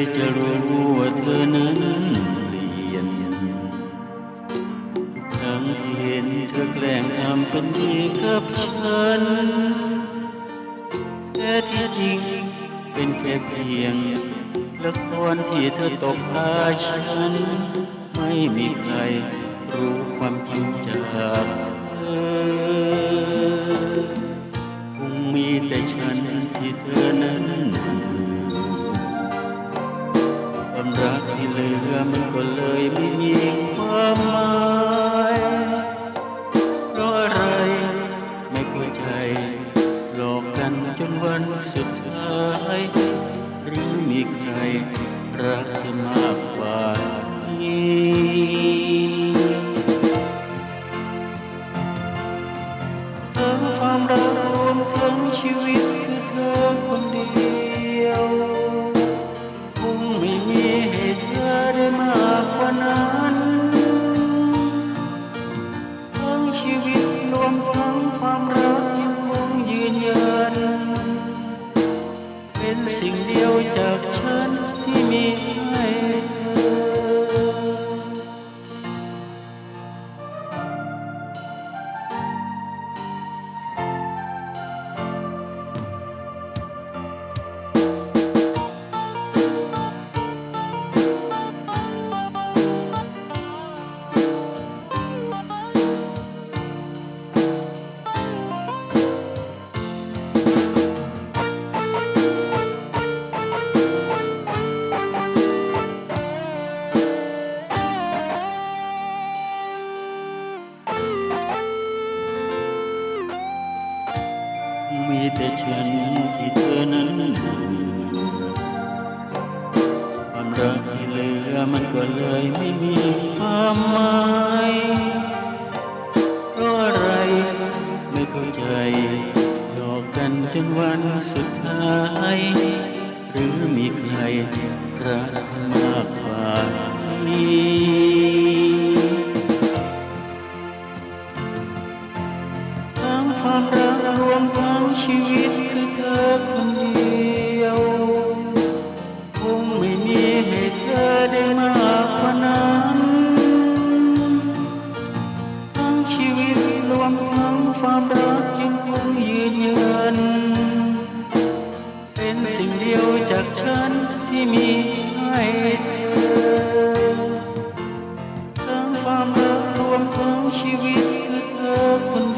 ยจะรู้ว่าเธอนั้นเปลี่ยนทั้งที่เห็นเธอแกล้งทำเป็นดีกับฉันแต่ที่จริงเป็นแค่เพียงละครที่เธอตกตาฉัน ไม่มีใครรู้ความจริงจากเธอ เลยไม่มีความหมายเพราะอะไรไม่เข้าใจหลอกกันจนวันสุดท้าย หรือมีใครรักเธอมากกว่า เป็นสิ่งเดียวจากฉันที่มีให้ มีแต่ฉันที่เธอนั้นความรักที่เหลือมันก็เลยไม่มีความหมายเพราะอะไรไม่เข้าใจหลอกกันจนวันสุดท้าย หรือมีใครรักมากกว่า ความรักรวมทั้งชีวิตเธอคนเดียว